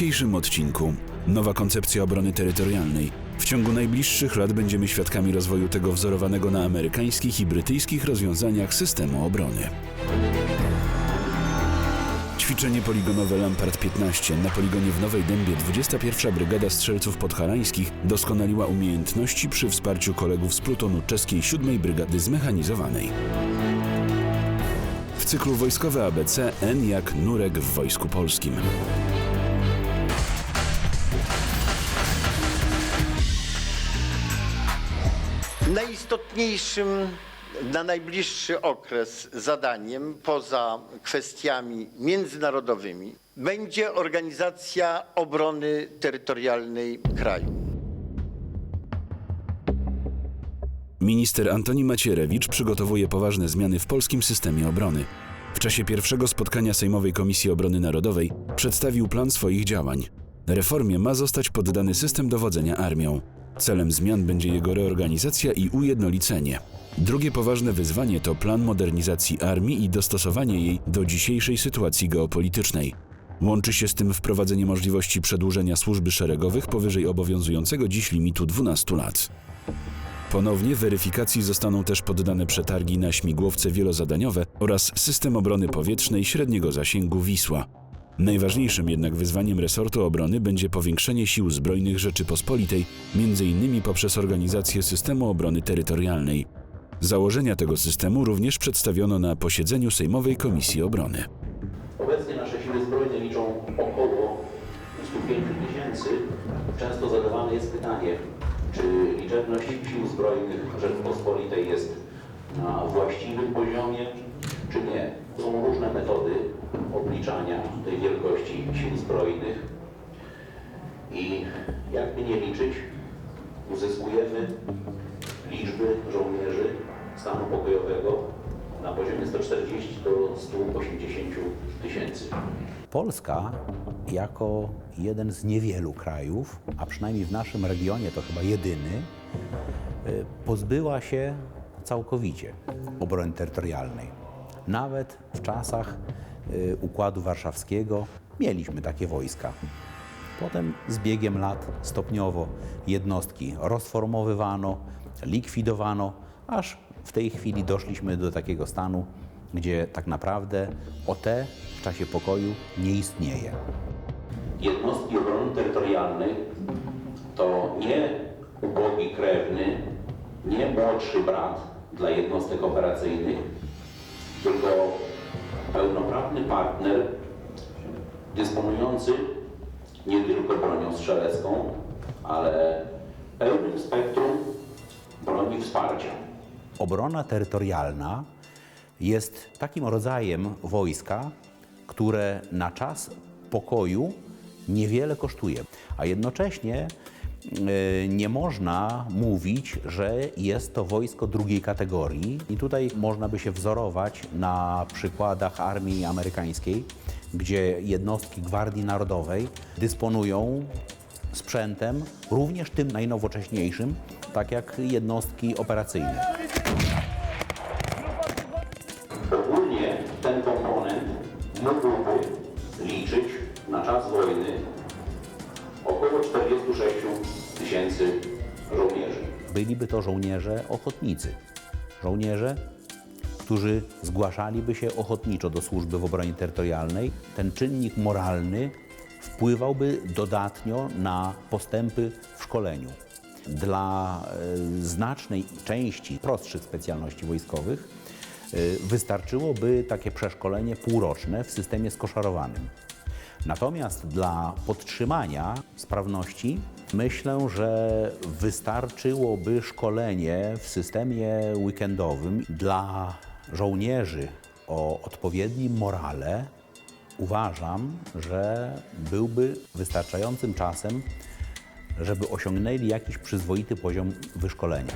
dzisiejszym odcinku nowa koncepcja obrony terytorialnej. W ciągu najbliższych lat będziemy świadkami rozwoju tego wzorowanego na amerykańskich i brytyjskich rozwiązaniach systemu obrony. Ćwiczenie poligonowe Lampard 15 na poligonie w Nowej Dębie 21 Brygada Strzelców Podhalańskich doskonaliła umiejętności przy wsparciu kolegów z plutonu czeskiej 7 Brygady Zmechanizowanej. W cyklu wojskowe ABC N jak Nurek w Wojsku Polskim. Najistotniejszym na najbliższy okres zadaniem, poza kwestiami międzynarodowymi, będzie organizacja obrony terytorialnej kraju. Minister Antoni Macierewicz przygotowuje poważne zmiany w polskim systemie obrony. W czasie pierwszego spotkania Sejmowej Komisji Obrony Narodowej przedstawił plan swoich działań. Reformie ma zostać poddany system dowodzenia armią. Celem zmian będzie jego reorganizacja i ujednolicenie. Drugie poważne wyzwanie to plan modernizacji armii i dostosowanie jej do dzisiejszej sytuacji geopolitycznej. Łączy się z tym wprowadzenie możliwości przedłużenia służby szeregowych powyżej obowiązującego dziś limitu 12 lat. Ponownie weryfikacji zostaną też poddane przetargi na śmigłowce wielozadaniowe oraz system obrony powietrznej średniego zasięgu Wisła. Najważniejszym jednak wyzwaniem resortu obrony będzie powiększenie sił zbrojnych Rzeczypospolitej, m.in. poprzez organizację systemu obrony terytorialnej. Założenia tego systemu również przedstawiono na posiedzeniu Sejmowej Komisji Obrony. Obecnie nasze siły zbrojne liczą około 105 tysięcy. Często zadawane jest pytanie, czy liczebność sił zbrojnych Rzeczpospolitej jest na właściwym poziomie, czy nie. Są różne metody obliczania tej wielkości sił zbrojnych i jakby nie liczyć, uzyskujemy liczby żołnierzy stanu pokojowego na poziomie 140 do 180 tysięcy. Polska jako jeden z niewielu krajów, a przynajmniej w naszym regionie to chyba jedyny, y, pozbyła się całkowicie obrony terytorialnej. Nawet w czasach Układu Warszawskiego mieliśmy takie wojska. Potem z biegiem lat stopniowo jednostki rozformowywano, likwidowano, aż w tej chwili doszliśmy do takiego stanu, gdzie tak naprawdę OT w czasie pokoju nie istnieje. Jednostki obrony terytorialnej to nie ubogi krewny, nie młodszy brat dla jednostek operacyjnych, tylko pełnoprawny partner dysponujący nie tylko bronią strzelecką, ale pełnym spektrum broni wsparcia. Obrona terytorialna jest takim rodzajem wojska, które na czas pokoju niewiele kosztuje, a jednocześnie nie można mówić, że jest to wojsko drugiej kategorii. I tutaj można by się wzorować na przykładach armii amerykańskiej, gdzie jednostki Gwardii Narodowej dysponują sprzętem, również tym najnowocześniejszym, tak jak jednostki operacyjne. Byliby to żołnierze ochotnicy. Żołnierze, którzy zgłaszaliby się ochotniczo do służby w obronie terytorialnej. Ten czynnik moralny wpływałby dodatnio na postępy w szkoleniu. Dla e, znacznej części prostszych specjalności wojskowych e, wystarczyłoby takie przeszkolenie półroczne w systemie skoszarowanym. Natomiast dla podtrzymania sprawności myślę, że wystarczyłoby szkolenie w systemie weekendowym dla żołnierzy o odpowiednim morale. Uważam, że byłby wystarczającym czasem, żeby osiągnęli jakiś przyzwoity poziom wyszkolenia.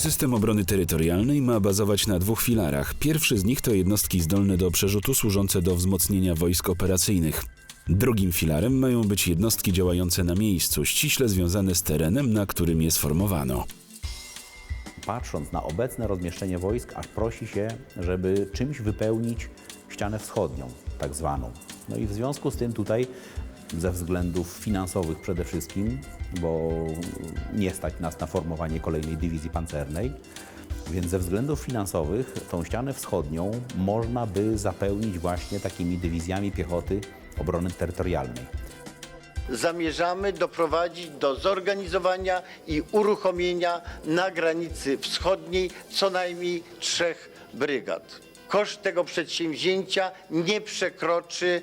System obrony terytorialnej ma bazować na dwóch filarach. Pierwszy z nich to jednostki zdolne do przerzutu służące do wzmocnienia wojsk operacyjnych. Drugim filarem mają być jednostki działające na miejscu, ściśle związane z terenem, na którym je sformowano. patrząc na obecne rozmieszczenie wojsk, aż prosi się, żeby czymś wypełnić ścianę wschodnią, tak zwaną. No i w związku z tym tutaj ze względów finansowych przede wszystkim, bo nie stać nas na formowanie kolejnej dywizji pancernej, więc ze względów finansowych tą ścianę wschodnią można by zapełnić właśnie takimi dywizjami piechoty obrony terytorialnej. Zamierzamy doprowadzić do zorganizowania i uruchomienia na granicy wschodniej co najmniej trzech brygad. Koszt tego przedsięwzięcia nie przekroczy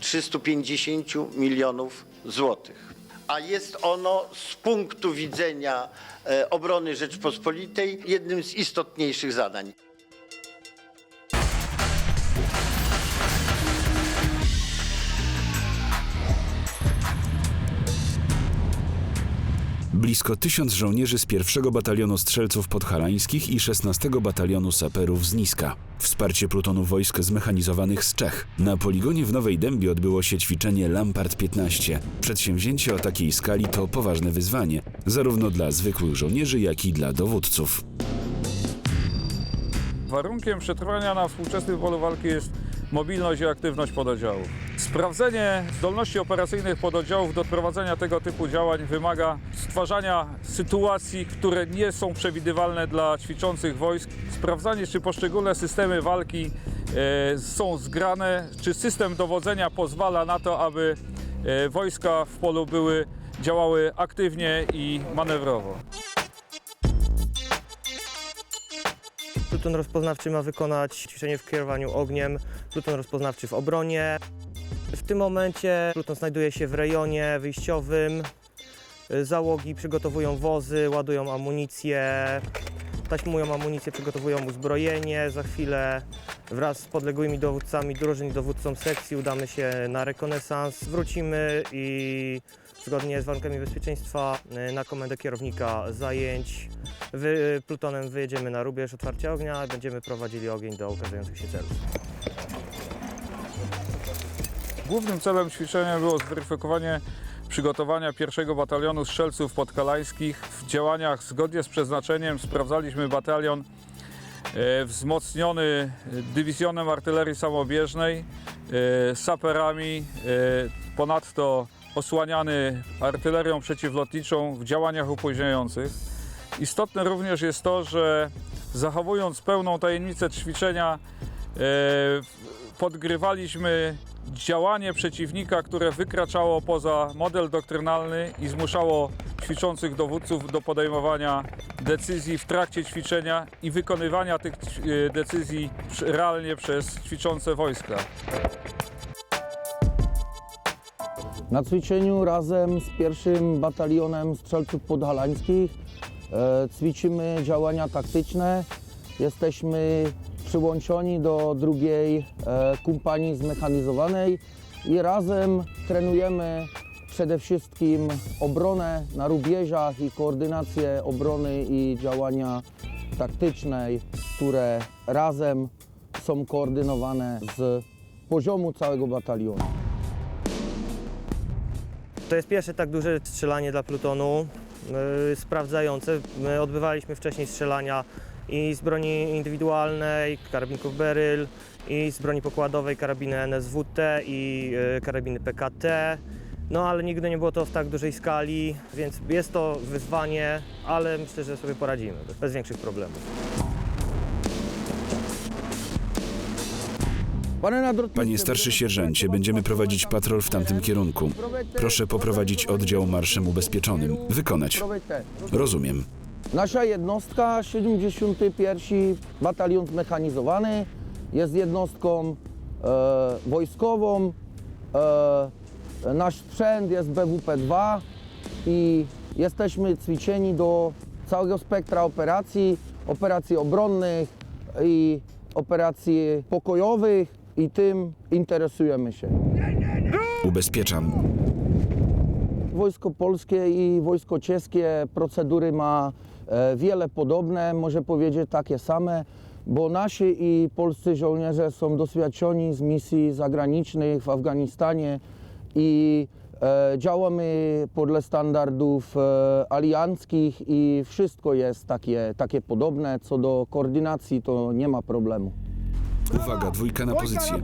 300-350 milionów złotych. A jest ono z punktu widzenia e, obrony Rzeczpospolitej jednym z istotniejszych zadań. Blisko tysiąc żołnierzy z pierwszego batalionu strzelców podhalańskich i 16 batalionu saperów z Niska. Wsparcie plutonu wojsk zmechanizowanych z Czech. Na poligonie w Nowej Dębie odbyło się ćwiczenie Lampart 15. Przedsięwzięcie o takiej skali to poważne wyzwanie, zarówno dla zwykłych żołnierzy, jak i dla dowódców. Warunkiem przetrwania na współczesnym polu walki jest mobilność i aktywność pododdziałów. Sprawdzenie zdolności operacyjnych pododdziałów do prowadzenia tego typu działań wymaga stwarzania sytuacji, które nie są przewidywalne dla ćwiczących wojsk. Sprawdzanie, czy poszczególne systemy walki e, są zgrane, czy system dowodzenia pozwala na to, aby e, wojska w polu były, działały aktywnie i manewrowo. Pluton rozpoznawczy ma wykonać ćwiczenie w kierowaniu ogniem, pluton rozpoznawczy w obronie. W tym momencie pluton znajduje się w rejonie wyjściowym. Załogi przygotowują wozy, ładują amunicję, taśmują amunicję, przygotowują uzbrojenie. Za chwilę wraz z podległymi dowódcami drużyn i dowódcą sekcji udamy się na rekonesans. Wrócimy i zgodnie z warunkami bezpieczeństwa y, na komendę kierownika zajęć Wy, plutonem wyjedziemy na rubież otwarcia ognia i będziemy prowadzili ogień do ukazujących się celów. Głównym celem ćwiczenia było zweryfikowanie przygotowania pierwszego batalionu strzelców podkalańskich. W działaniach zgodnie z przeznaczeniem sprawdzaliśmy batalion e, wzmocniony dywizjonem artylerii samobieżnej, e, saperami, e, ponadto osłaniany artylerią przeciwlotniczą w działaniach opóźniających. Istotne również jest to, że zachowując pełną tajemnicę ćwiczenia, e, podgrywaliśmy działanie przeciwnika, które wykraczało poza model doktrynalny i zmuszało ćwiczących dowódców do podejmowania decyzji w trakcie ćwiczenia i wykonywania tych e, decyzji realnie przez ćwiczące wojska. Na ćwiczeniu razem z pierwszym batalionem strzelców podhalańskich ćwiczymy działania taktyczne. Jesteśmy przyłączeni do drugiej e, kompanii zmechanizowanej i razem trenujemy przede wszystkim obronę na rubieżach i koordynację obrony i działania taktycznej, które razem są koordynowane z poziomu całego batalionu. To jest pierwsze tak duże strzelanie dla plutonu, sprawdzające. My odbywaliśmy wcześniej strzelania i z broni indywidualnej, karabinków Beryl, i z broni pokładowej, karabiny NSWT i yy, karabiny PKT. No ale nigdy nie było to w tak dużej skali, więc jest to wyzwanie, ale myślę, że sobie poradzimy bez większych problemów. Panie, starszy sierżancie, będziemy prowadzić patrol w tamtym kierunku. Proszę poprowadzić oddział marszem ubezpieczonym. Wykonać. Rozumiem. Nasza jednostka, 71. Batalion Zmechanizowany, jest jednostką e, wojskową. E, nasz sprzęt jest BWP-2 i jesteśmy ćwiczeni do całego spektra operacji, operacji obronnych i operacji pokojowych i tym interesujemy się. Ubezpieczam. Wojsko polskie i wojsko czeskie procedury ma e, wiele podobne, może powiedzieć takie same, bo nasi i polscy żołnierze są doświadczeni z misji zagranicznych w Afganistanie i e, działamy podle standardów e, alianckich i wszystko jest takie, takie podobne. Co do koordynacji to nie ma problemu. Uwaga, dwójka na pozycję.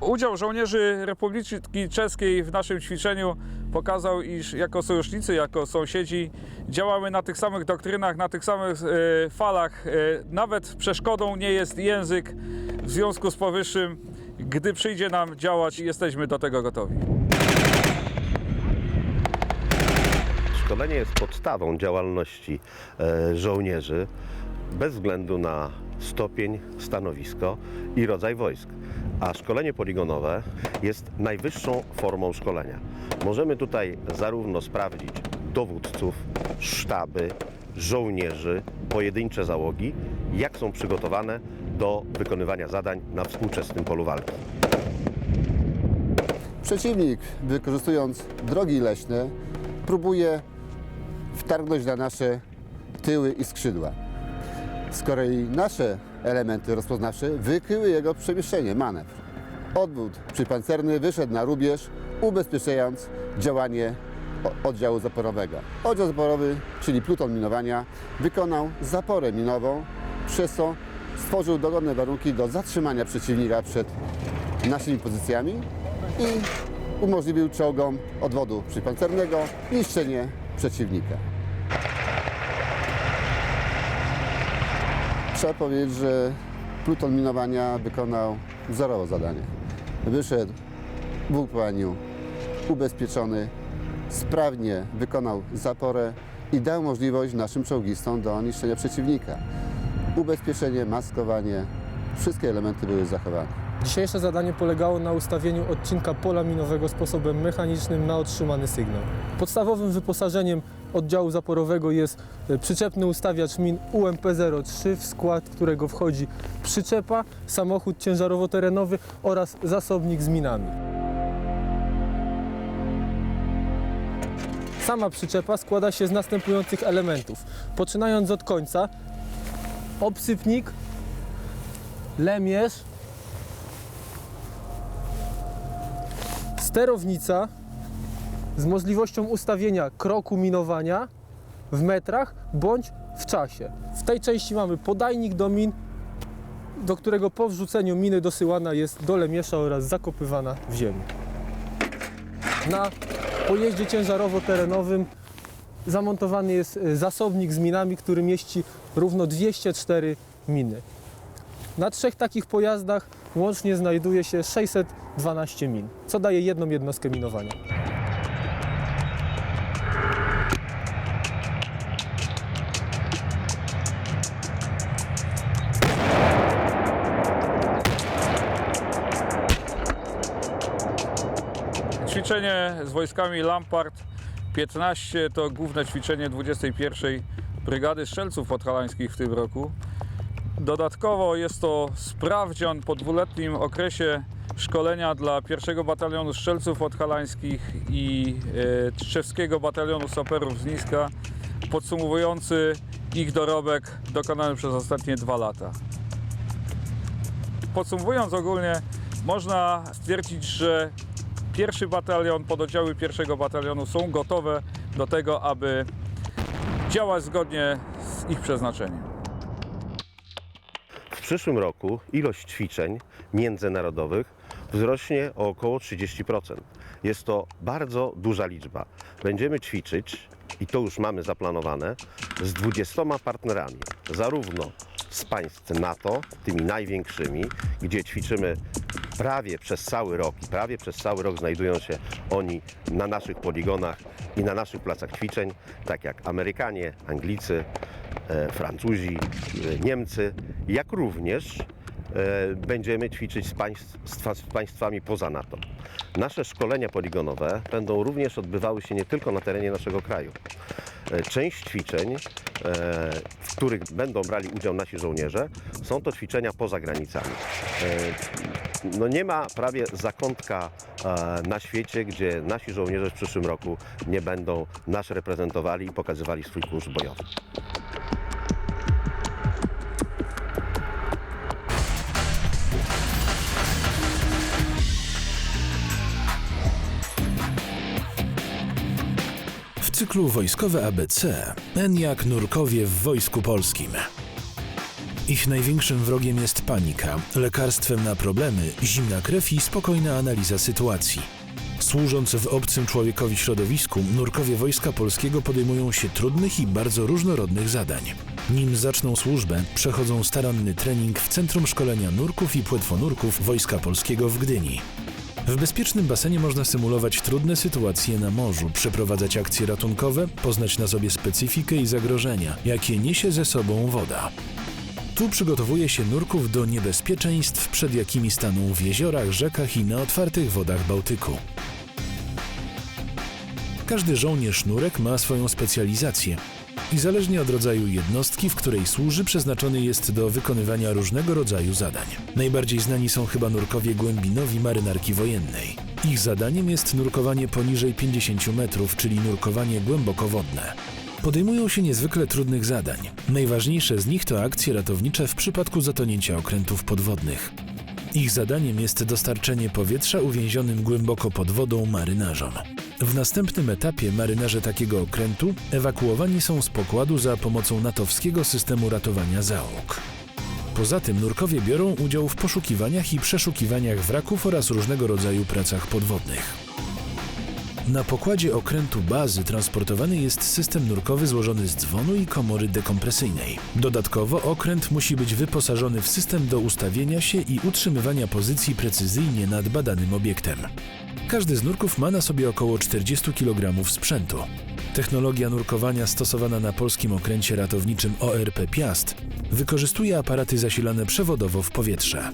Udział żołnierzy Republiki Czeskiej w naszym ćwiczeniu pokazał, iż jako sojusznicy, jako sąsiedzi działamy na tych samych doktrynach, na tych samych e, falach. E, nawet przeszkodą nie jest język. W związku z powyższym, gdy przyjdzie nam działać, jesteśmy do tego gotowi. Szkolenie jest podstawą działalności e, żołnierzy bez względu na stopień, stanowisko i rodzaj wojsk. A szkolenie poligonowe jest najwyższą formą szkolenia. Możemy tutaj zarówno sprawdzić dowódców, sztaby, żołnierzy, pojedyncze załogi, jak są przygotowane do wykonywania zadań na współczesnym polu walki. Przeciwnik, wykorzystując drogi leśne, próbuje wtargnąć na nasze tyły i skrzydła. Z kolei nasze elementy rozpoznawcze wykryły jego przemieszczenie, manewr. Odwód przypancerny wyszedł na rubież, ubezpieczając działanie oddziału zaporowego. Oddział zaporowy, czyli pluton minowania, wykonał zaporę minową, przez co stworzył dogodne warunki do zatrzymania przeciwnika przed naszymi pozycjami i umożliwił czołgom odwodu przypancernego niszczenie przeciwnika. Trzeba powiedzieć, że pluton minowania wykonał wzorowo zadanie. Wyszedł w ukłaniu ubezpieczony, sprawnie wykonał zaporę i dał możliwość naszym czołgistom do niszczenia przeciwnika. Ubezpieczenie, maskowanie, wszystkie elementy były zachowane. Dzisiejsze zadanie polegało na ustawieniu odcinka pola minowego sposobem mechanicznym na otrzymany sygnał. Podstawowym wyposażeniem oddziału zaporowego jest e, przyczepny ustawiacz min UMP-03, w skład którego wchodzi przyczepa, samochód ciężarowo-terenowy oraz zasobnik z minami. Sama przyczepa składa się z następujących elementów. Poczynając od końca, obsypnik, lemierz, sterownica z możliwością ustawienia kroku minowania w metrach bądź w czasie. W tej części mamy podajnik do min, do którego po wrzuceniu miny dosyłana jest do lemiesza oraz zakopywana w ziemi. Na pojeździe ciężarowo-terenowym zamontowany jest e, zasobnik z minami, który mieści równo 204 miny. Na trzech takich pojazdach łącznie znajduje się 612 min, co daje jedną jednostkę minowania. Ćwiczenie z wojskami Lampart 15 to główne ćwiczenie 21 Brygady Strzelców Podhalańskich w tym roku. Dodatkowo jest to sprawdzian po dwuletnim okresie szkolenia dla pierwszego batalionu strzelców podhalańskich i e, Tczewskiego Batalionu Saperów z Niska, podsumowujący ich dorobek dokonany przez ostatnie dwa lata. Podsumowując ogólnie, można stwierdzić, że pierwszy batalion, pododdziały pierwszego batalionu są gotowe do tego, aby działać zgodnie z ich przeznaczeniem. Przyszłym roku ilość ćwiczeń międzynarodowych wzrośnie o około 30%. Jest to bardzo duża liczba. Będziemy ćwiczyć, i to już mamy zaplanowane, z 20 partnerami, zarówno z państw NATO, tymi największymi, gdzie ćwiczymy prawie przez cały rok prawie przez cały rok znajdują się oni na naszych poligonach i na naszych placach ćwiczeń, tak jak Amerykanie, Anglicy, e, Francuzi, e, Niemcy, jak również e, będziemy ćwiczyć z, państw, z twa- z państwami poza NATO. Nasze szkolenia poligonowe będą również odbywały się nie tylko na terenie naszego kraju. Część ćwiczeń, w których będą brali udział nasi żołnierze, są to ćwiczenia poza granicami. No nie ma prawie zakątka e, na świecie, gdzie nasi żołnierze w przyszłym roku nie będą nas reprezentowali i pokazywali swój kurs bojowy. W cyklu Wojskowe ABC N jak nurkowie w Wojsku Polskim. Ich największym wrogiem jest panika, lekarstwem na problemy zimna krew i spokojna analiza sytuacji. Służąc w obcym człowiekowi środowisku, nurkowie Wojska Polskiego podejmują się trudnych i bardzo różnorodnych zadań. Nim zaczną służbę, przechodzą staranny trening w Centrum Szkolenia Nurków i Płetwonurków Wojska Polskiego w Gdyni. W bezpiecznym basenie można symulować trudne sytuacje na morzu, przeprowadzać akcje ratunkowe, poznać na sobie specyfikę i zagrożenia, jakie niesie ze sobą woda. Tu przygotowuje się nurków do niebezpieczeństw, przed jakimi staną w jeziorach, rzekach i na otwartych wodach Bałtyku. Każdy żołnierz nurek ma swoją specjalizację i zależnie od rodzaju jednostki, w której służy, przeznaczony jest do wykonywania różnego rodzaju zadań. Najbardziej znani są chyba nurkowie głębinowi marynarki wojennej. Ich zadaniem jest nurkowanie poniżej 50 metrów, czyli nurkowanie głębokowodne. Podejmują się niezwykle trudnych zadań. Najważniejsze z nich to akcje ratownicze w przypadku zatonięcia okrętów podwodnych. Ich zadaniem jest dostarczenie powietrza uwięzionym głęboko pod wodą marynarzom. W następnym etapie marynarze takiego okrętu ewakuowani są z pokładu za pomocą natowskiego systemu ratowania załóg. Poza tym nurkowie biorą udział w poszukiwaniach i przeszukiwaniach wraków oraz różnego rodzaju pracach podwodnych. Na pokładzie okrętu bazy transportowany jest system nurkowy złożony z dzwonu i komory dekompresyjnej. Dodatkowo okręt musi być wyposażony w system do ustawienia się i utrzymywania pozycji precyzyjnie nad badanym obiektem. Każdy z nurków ma na sobie około 40 kg sprzętu. Technologia nurkowania stosowana na polskim okręcie ratowniczym ORP Piast wykorzystuje aparaty zasilane przewodowo w powietrze.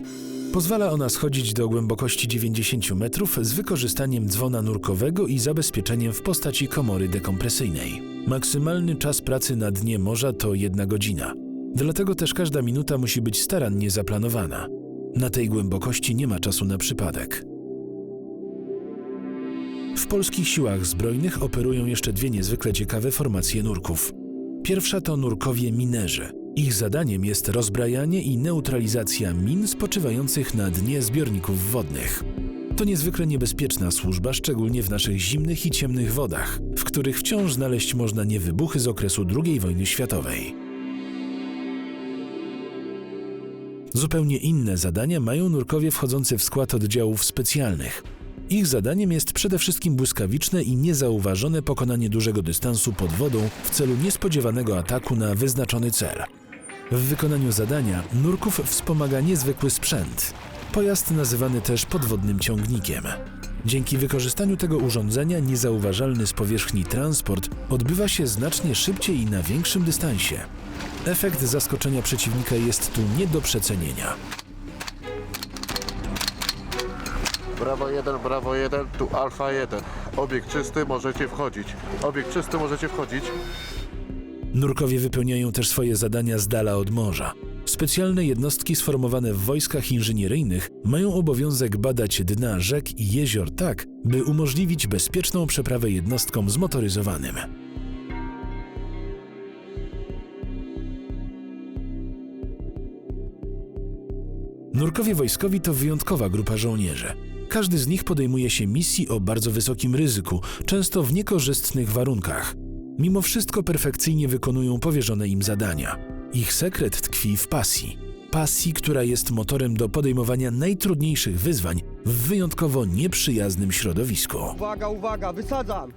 Pozwala ona schodzić do głębokości 90 metrów z wykorzystaniem dzwona nurkowego i zabezpieczeniem w postaci komory dekompresyjnej. Maksymalny czas pracy na dnie morza to jedna godzina. Dlatego też każda minuta musi być starannie zaplanowana. Na tej głębokości nie ma czasu na przypadek. W polskich siłach zbrojnych operują jeszcze dwie niezwykle ciekawe formacje nurków. Pierwsza to nurkowie minerzy. Ich zadaniem jest rozbrajanie i neutralizacja min spoczywających na dnie zbiorników wodnych. To niezwykle niebezpieczna służba, szczególnie w naszych zimnych i ciemnych wodach, w których wciąż znaleźć można niewybuchy z okresu II wojny światowej. Zupełnie inne zadania mają nurkowie wchodzący w skład oddziałów specjalnych. Ich zadaniem jest przede wszystkim błyskawiczne i niezauważone pokonanie dużego dystansu pod wodą w celu niespodziewanego ataku na wyznaczony cel. W wykonaniu zadania nurków wspomaga niezwykły sprzęt. Pojazd nazywany też podwodnym ciągnikiem. Dzięki wykorzystaniu tego urządzenia niezauważalny z powierzchni transport odbywa się znacznie szybciej i na większym dystansie. Efekt zaskoczenia przeciwnika jest tu nie do przecenienia. Brawo 1, brawo 1, tu alfa 1. Obiekt czysty, możecie wchodzić. Obiekt czysty, możecie wchodzić. Nurkowie wypełniają też swoje zadania z dala od morza. Specjalne jednostki sformowane w wojskach inżynieryjnych mają obowiązek badać dna rzek i jezior tak, by umożliwić bezpieczną przeprawę jednostkom zmotoryzowanym. Nurkowie wojskowi to wyjątkowa grupa żołnierzy. Każdy z nich podejmuje się misji o bardzo wysokim ryzyku, często w niekorzystnych warunkach. Mimo wszystko perfekcyjnie wykonują powierzone im zadania. Ich sekret tkwi w pasji. Pasji, która jest motorem do podejmowania najtrudniejszych wyzwań w wyjątkowo nieprzyjaznym środowisku. Uwaga, uwaga, wysadzam!